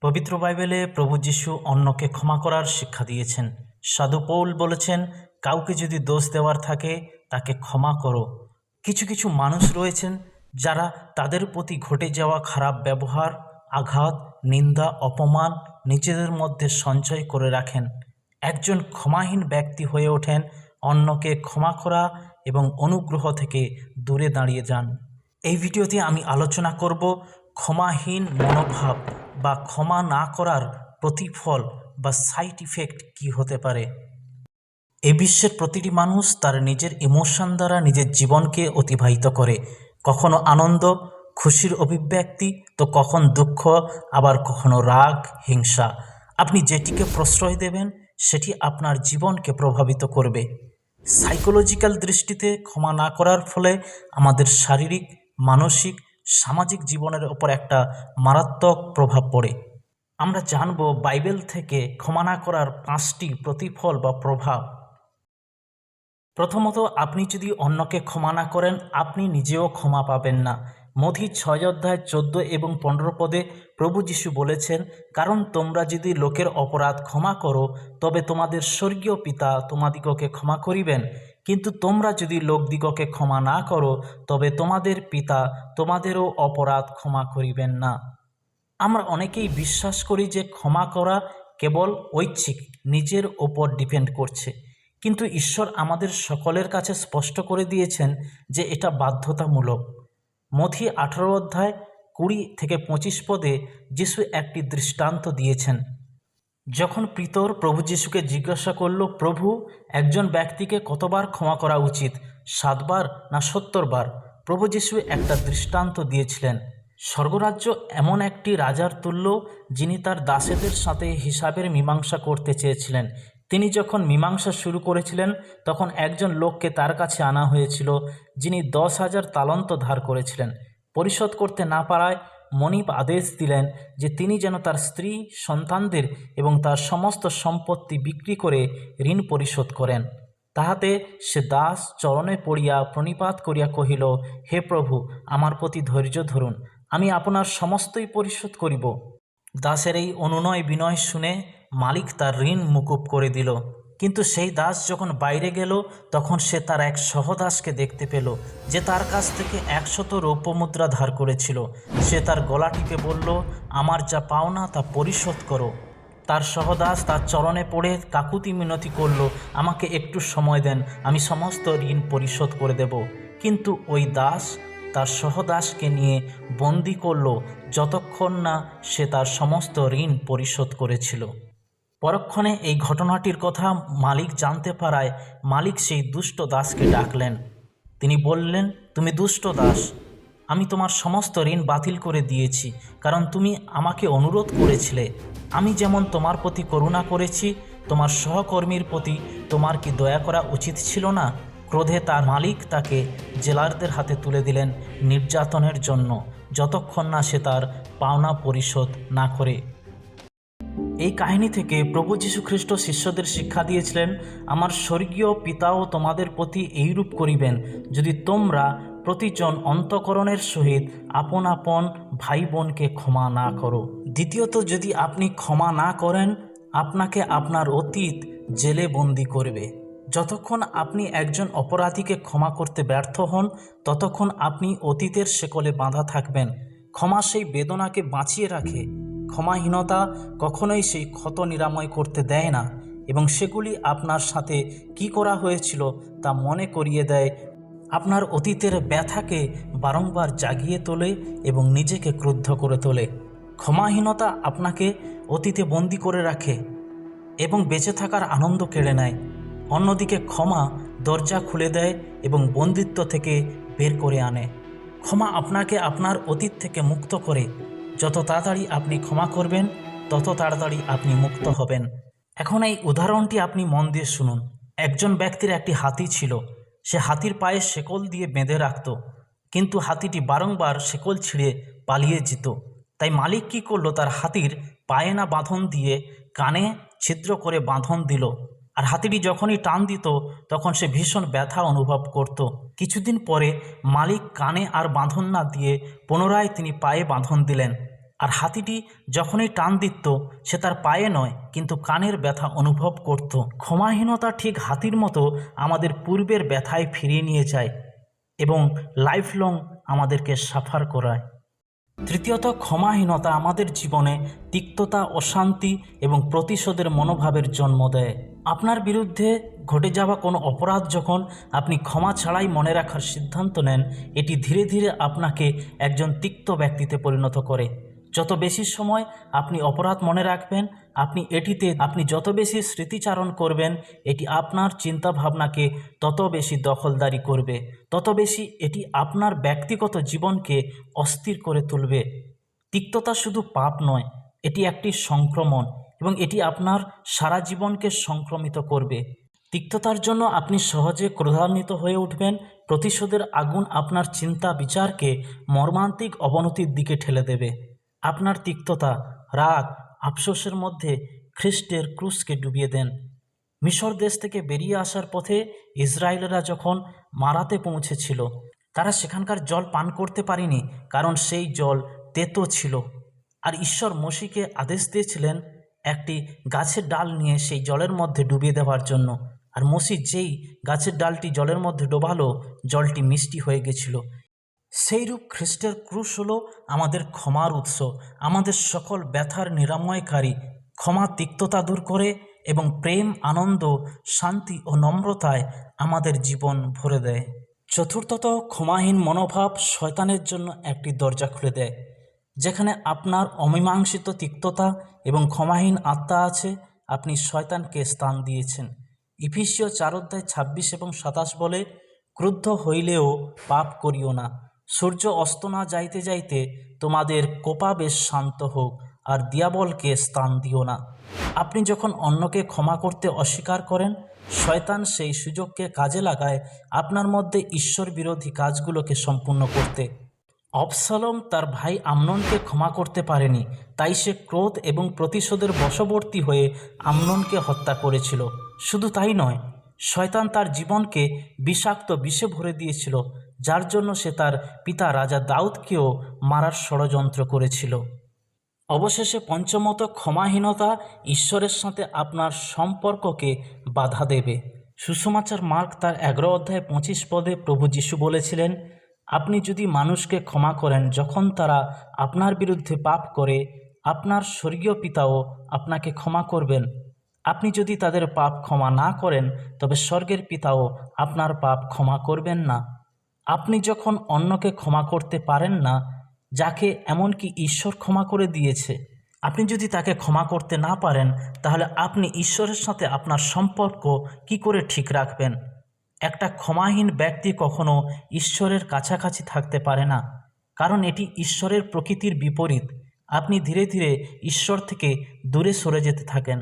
পবিত্র বাইবেলে প্রভু যিশু অন্যকে ক্ষমা করার শিক্ষা দিয়েছেন। সাধু পৌল বলেছেন, কাউকে যদি দোষ দেওয়ার থাকে, তাকে ক্ষমা করো। কিছু কিছু মানুষ রয়েছেন যারা তাদের প্রতি ঘটে যাওয়া খারাপ ব্যবহার, আঘাত, নিন্দা, অপমান নিজেদের মধ্যে সঞ্চয় করে রাখেন। একজন ক্ষমাহীন ব্যক্তি হয়ে ওঠেন, অন্যকে ক্ষমা করা এবং অনুগ্রহ থেকে দূরে দাঁড়িয়ে যান। এই ভিডিওতে আমি আলোচনা করব ক্ষমাহীন মনোভাব বা ক্ষমা না করার প্রতিফল বা সাইড ইফেক্ট কী হতে পারে? এ বিশ্বের প্রতিটি মানুষ তার নিজের ইমোশন দ্বারা নিজের জীবনকে অতিবাহিত করে। কখনো আনন্দ, খুশির অভিব্যক্তি, তো কখন দুঃখ, আবার কখনো রাগ, হিংসা। আপনি যেটিকে প্রশ্রয় দেবেন, সেটি আপনার জীবনকে প্রভাবিত করবে। সাইকোলজিক্যাল দৃষ্টিতে ক্ষমা না করার ফলে আমাদের শারীরিক, মানসিক সামাজিক জীবনের ওপর একটা মারাত্মক প্রভাব পড়ে। আমরা জানব বাইবেল থেকে ক্ষমা না করার পাঁচটি প্রতিফল বা প্রভাব। প্রথমত, আপনি যদি অন্যকে ক্ষমা না করেন, আপনি নিজেও ক্ষমা পাবেন না। মধি ছয় অধ্যায় চোদ্দ এবং পনেরো পদে প্রভু যিশু বলেছেন, কারণ তোমরা যদি লোকের অপরাধ ক্ষমা করো, তবে তোমাদের স্বর্গীয় পিতা তোমাদিগকে ক্ষমা করিবেন। কিন্তু তোমরা যদি লোকদিগকে ক্ষমা না করো, তবে তোমাদের পিতা তোমাদেরও অপরাধ ক্ষমা করিবেন না। আমরা অনেকেই বিশ্বাস করি যে ক্ষমা করা কেবল ঐচ্ছিক, নিজের ওপর ডিপেন্ড করছে। কিন্তু ঈশ্বর আমাদের সকলের কাছে স্পষ্ট করে দিয়েছেন যে এটা বাধ্যতামূলক। মথি আঠারো অধ্যায় কুড়ি থেকে পঁচিশ পদে যিশু একটি দৃষ্টান্ত দিয়েছেন। যখন পিতর প্রভু যিশুকে জিজ্ঞাসা করল, প্রভু, একজন ব্যক্তিকে কতবার ক্ষমা করা উচিত, সাতবার না সত্তর বার প্রভু যিশু একটা দৃষ্টান্ত দিয়েছিলেন। স্বর্গরাজ্য এমন একটি রাজার তুল্য, যিনি তার দাসেদের সাথে হিসাবের মীমাংসা করতে চেয়েছিলেন। তিনি যখন মীমাংসা শুরু করেছিলেন, তখন একজন লোককে তার কাছে আনা হয়েছিল, যিনি দশ হাজার তালন্ত ধার করেছিলেন। পরিশোধ করতে না পারায় মনিব আদেশ দিলেন যে তিনি যেন তার স্ত্রী, সন্তানদের এবং তার সমস্ত সম্পত্তি বিক্রি করে ঋণ পরিশোধ করেন। তাহাতে সে দাস চরণে পড়িয়া প্রণিপাত করিয়া কহিল, হে প্রভু, আমার প্রতি ধৈর্য ধরুন, আমি আপনার সমস্তই পরিশোধ করিব। দাসের এই অনুনয় বিনয় শুনে মালিক তার ঋণ মুকুব করে দিল। কিন্তু সেই দাস যখন বাইরে গেল, তখন সে তার এক সহদাসকে দেখতে পেল, যে তার কাছ থেকে একশত রৌপ্য মুদ্রা ধার করেছিল। সে তার গলা টিপে বলল, আমার যা পাওনা তা পরিশোধ করো। তার সহদাস তার চরণে পড়ে কাকুতি মিনতি করল, আমাকে একটু সময় দেন, আমি সমস্ত ঋণ পরিশোধ করে দেব। কিন্তু ওই দাস তার সহদাসকে নিয়ে বন্দি করল, যতক্ষণ না সে তার সমস্ত ঋণ পরিশোধ করেছিল। পরক্ষণে এই ঘটনাটির কথা মালিক জানতে পারায় মালিক সেই দুষ্ট দাসকে ডাকলেন। তিনি বললেন, তুমি দুষ্ট দাস, আমি তোমার সমস্ত ঋণ বাতিল করে দিয়েছি, কারণ তুমি আমাকে অনুরোধ করেছিলে। আমি যেমন তোমার প্রতি করুণা করেছি, তোমার সহকর্মীর প্রতি তোমার কি দয়া করা উচিত ছিল না? ক্রোধে তার মালিক তাকে জেলারদের হাতে তুলে দিলেন নির্যাতনের জন্য, যতক্ষণ না সে তার পাওনা পরিশোধ না করে। এই কাহিনী থেকে প্রভু যীশু খ্রিস্ট শিষ্যদের শিক্ষা দিয়েছিলেন, আমার স্বর্গীয় পিতাও তোমাদের প্রতি এইরূপ করিবেন, যদি তোমরা প্রতিজন অন্তকরণের সহিত আপন আপন ভাই বোনকে ক্ষমা না করো। দ্বিতীয়ত, যদি আপনি ক্ষমা না করেন, আপনাকে আপনার অতীত জেলে বন্দি করবে। যতক্ষণ আপনি একজন অপরাধীকে ক্ষমা করতে ব্যর্থ হন, ততক্ষণ আপনি অতীতের শেকলে বাঁধা থাকবেন। ক্ষমা সেই বেদনাকে বাঁচিয়ে রাখে ক্ষমাহীনতা কখনোই সেই ক্ষত নিরাময় করতে দেয় না এবং সেগুলি আপনার সাথে কি করা হয়েছিল তা মনে করিয়ে দেয়। আপনার অতীতের ব্যথাকে বারংবার জাগিয়ে তোলে এবং নিজেকে ক্রুদ্ধ করে তোলে। ক্ষমাহীনতা আপনাকে অতীতে বন্দি করে রাখে এবং বেঁচে থাকার আনন্দ কেড়ে নেয়। অন্যদিকে ক্ষমা দরজা খুলে দেয় এবং বন্দিত্ব থেকে বের করে আনে। ক্ষমা আপনাকে আপনার অতীত থেকে মুক্ত করে যত তাড়াতাড়ি আপনি ক্ষমা করবেন, তত তাড়াতাড়ি আপনি মুক্ত হবেন। এখন এই উদাহরণটি আপনি মন দিয়ে শুনুন। একজন ব্যক্তির একটি হাতি ছিল। সে হাতির পায়ে শেকল দিয়ে বেঁধে রাখত। কিন্তু হাতিটি বারংবার শেকল ছিঁড়ে পালিয়ে যেত। তাই মালিক কী করল? তার হাতির পায়ে না বাঁধন দিয়ে কানে ছিদ্র করে বাঁধন দিল। আর হাতিটি যখনই টান দিত, তখন সে ভীষণ ব্যথা অনুভব করত। কিছুদিন পরে মালিক কানে আর বাঁধন না দিয়ে পুনরায় তিনি পায়ে বাঁধন দিলেন। আর হাতিটি যখনই টান দিত, সে তার পায়ে নয়, কিন্তু কানের ব্যথা অনুভব করত। ক্ষমাহীনতা ঠিক হাতির মতো আমাদের পূর্বের ব্যথায় ফিরিয়ে নিয়ে যায় এবং লাইফ লং আমাদেরকে সাফার করায়। তৃতীয়ত, ক্ষমাহীনতা আমাদের জীবনে তিক্ততা, অশান্তি এবং প্রতিশোধের মনোভাবের জন্ম দেয়। আপনার বিরুদ্ধে ঘটে যাওয়া কোনো অপরাধ যখন আপনি ক্ষমা ছাড়াই মনে রাখার সিদ্ধান্ত নেন, এটি ধীরে ধীরে আপনাকে একজন তিক্ত ব্যক্তিতে পরিণত করে। যত বেশি সময় আপনি অপরাধ মনে রাখবেন, আপনি এটিতে, আপনি যত বেশি স্মৃতিচারণ করবেন, এটি আপনার চিন্তা ভাবনাকে তত বেশি দখলদারি করবে। তত বেশি এটি আপনার ব্যক্তিগত জীবনকে অস্থির করে তুলবে। তিক্ততা শুধু পাপ নয়, এটি একটি সংক্রমণ। এবং এটি আপনার সারা জীবনকে সংক্রমিত করবে। তিক্ততার জন্য আপনি সহজে ক্রোধান্বিত হয়ে উঠবেন। প্রতিশোধের আগুন আপনার চিন্তা বিচারকে মর্মান্তিক অবনতির দিকে ঠেলে দেবে। আপনার তিক্ততা, রাগ, আফসোসের মধ্যে খ্রিস্টের ক্রুশকে ডুবিয়ে দেন। মিশর দেশ থেকে বেরিয়ে আসার পথে ইসরায়েলরা যখন মারাতে পৌঁছেছিল, তারা সেখানকার জল পান করতে পারেনি, কারণ সেই জল তেতো ছিল। আর ঈশ্বর মসিকে আদেশ দিয়েছিলেন একটি গাছের ডাল নিয়ে সেই জলের মধ্যে ডুবিয়ে দেওয়ার জন্য। আর মসি যেই গাছের ডালটি জলের মধ্যে ডোবালো, জলটি মিষ্টি হয়ে গেছিল। সেইরূপ খ্রিস্টের ক্রুশ হল আমাদের ক্ষমার উৎস, আমাদের সকল ব্যথার নিরাময়কারী। ক্ষমা তিক্ততা দূর করে এবং প্রেম, আনন্দ, শান্তি ও নম্রতায় আমাদের জীবন ভরে দেয়। চতুর্থত ক্ষমাহীন মনোভাব শয়তানের জন্য একটি দরজা খুলে দেয়। যেখানে আপনার অমীমাংসিত তিক্ততা এবং ক্ষমাহীন আত্মা আছে, আপনি শয়তানকে স্থান দিয়েছেন। ইফিসীয় চার অধ্যায় ছাব্বিশ এবং সাতাশ বলে, ক্রুদ্ধ হইলেও পাপ করিও না। সূর্য অস্ত না যাইতে যাইতে তোমাদের কোপা বেশ শান্ত হোক, আর দিয়াবলকে স্থান দিও না। আপনি যখন অন্যকে ক্ষমা করতে অস্বীকার করেন, শয়তান সেই সুযোগকে কাজে লাগায় আপনার মধ্যে ঈশ্বর বিরোধী কাজগুলোকে সম্পূর্ণ করতে। অবসালম তার ভাই আমননকে ক্ষমা করতে পারেনি, তাই সে ক্রোধ এবং প্রতিশোধের বশবর্তী হয়ে আমননকে হত্যা করেছিল। শুধু তাই নয়, শয়তান তার জীবনকে বিষাক্ত বিষে ভরে দিয়েছিল, যার জন্য সে তার পিতা রাজা দাউদকেও মারার ষড়যন্ত্র করেছিল। অবশেষে পঞ্চমত ক্ষমাহীনতা ঈশ্বরের সাথে আপনার সম্পর্ককে বাধা দেবে। সুষমাচার মার্ক তার এগারো অধ্যায় পঁচিশ পদে প্রভু যিশু বলেছিলেন আপনি যদি মানুষকে ক্ষমা করেন, যখন তারা আপনার বিরুদ্ধে পাপ করে, আপনার স্বর্গীয় পিতাও আপনাকে ক্ষমা করবেন। আপনি যদি তাদের পাপ ক্ষমা না করেন, তবে স্বর্গের পিতাও আপনার পাপ ক্ষমা করবেন না। আপনি যখন অন্যকে ক্ষমা করতে পারেন না, যাকে এমনকি ঈশ্বর ক্ষমা করে দিয়েছে, আপনি যদি তাকে ক্ষমা করতে না পারেন, তাহলে আপনি ঈশ্বরের সাথে আপনার সম্পর্ক কি করে ঠিক রাখবেন? একটা ক্ষমাহীন ব্যক্তি কখনো ঈশ্বরের কাছাকাছি থাকতে পারে না। কারণ এটি ঈশ্বরের প্রকৃতির বিপরীত। আপনি ধীরে ধীরে ঈশ্বর থেকে দূরে সরে যেতে থাকেন।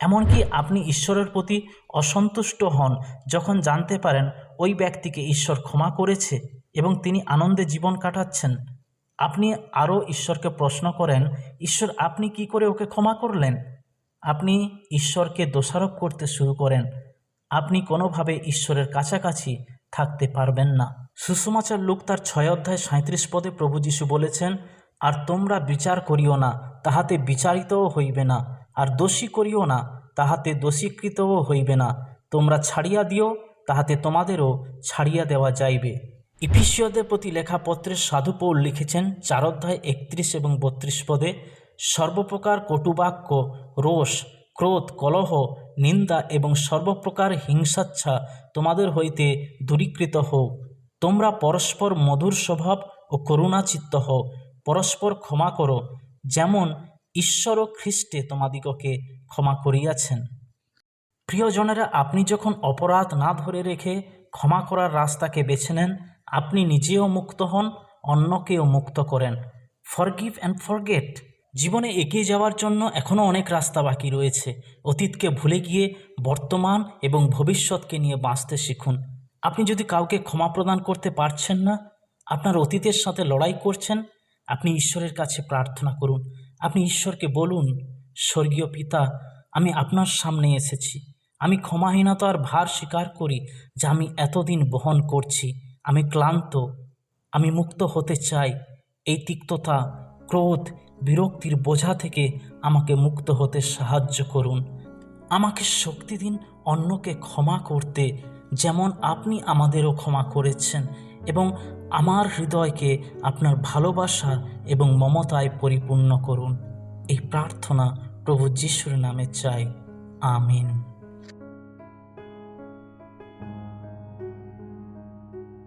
এমনকি আপনি ঈশ্বরের প্রতি অসন্তুষ্ট হন যখন জানতে পারেন ওই ব্যক্তিকে ঈশ্বর ক্ষমা করেছে এবং তিনি আনন্দে জীবন কাটাচ্ছেন। আপনি আরও ঈশ্বরকে প্রশ্ন করেন, ঈশ্বর, আপনি কি করে ওকে ক্ষমা করলেন? আপনি ঈশ্বরকে দোষারোপ করতে শুরু করেন। আপনি কোনোভাবে ঈশ্বরের কাছাকাছি থাকতে পারবেন না। সুষমাচার লোক তার ছয় অধ্যায় সাঁত্রিশ পদে প্রভু যীশু বলেছেন, আর তোমরা বিচার করিও না, তাহাতে বিচারিতও হইবে না, আর দোষী করিও না, তাহাতে দোষীকৃতও হইবে না। তোমরা ছাড়িয়া দিও, তাহাতে তোমাদেরও ছাড়িয়া দেওয়া যাইবে। ইফিসীয়দের প্রতি লেখা পত্রের সাধু পৌল লিখেছেন চার অধ্যায় একত্রিশ এবং বত্রিশ পদে, সর্বপ্রকার কটুবাক্য, রোষ, ক্রোধ, কলহ নিন্দা এবং সর্বপ্রকার হিংসাচ্ছা তোমাদের হইতে দূরীকৃত হোক। তোমরা পরস্পর মধুর স্বভাব ও করুণাচিত্ত হও পরস্পর ক্ষমা করো, যেমন ঈশ্বর ও খ্রিস্টে তোমাদিগকে ক্ষমা করিয়াছেন। প্রিয়জনেরা, আপনি যখন অপরাধ না ধরে রেখে ক্ষমা করার রাস্তাকে বেছে নেন, আপনি নিজেও মুক্ত হন, অন্যকেও মুক্ত করেন। Forgive and forget. জীবনে এগিয়ে যাওয়ার জন্য এখনও অনেক রাস্তা বাকি রয়েছে। অতীতকে ভুলে গিয়ে বর্তমান এবং ভবিষ্যৎকে নিয়ে বাঁচতে শিখুন। আপনি যদি কাউকে ক্ষমা প্রদান করতে পারছেন না, আপনার অতীতের সাথে লড়াই করছেন, আপনি ঈশ্বরের কাছে প্রার্থনা করুন। আপনি ঈশ্বরকে বলুন, স্বর্গীয় পিতা, আমি আপনার সামনে এসেছি। আমি ক্ষমাহীনতার ভার স্বীকার করি যা আমি এতদিন বহন করছি। আমি ক্লান্ত, আমি মুক্ত হতে চাই। এই তিক্ততা, ক্রোধ বিরক্তির বোঝা থেকে আমাকে মুক্ত হতে সাহায্য করুন। আমাকে শক্তি দিন অন্যকে ক্ষমা করতে, যেমন আপনি আমাদেরও ক্ষমা করেছেন এবং আমার হৃদয়কে আপনার ভালোবাসা এবং মমতায় পরিপূর্ণ করুন। এই প্রার্থনা প্রভু যিশুর নামে চাই। আমিন।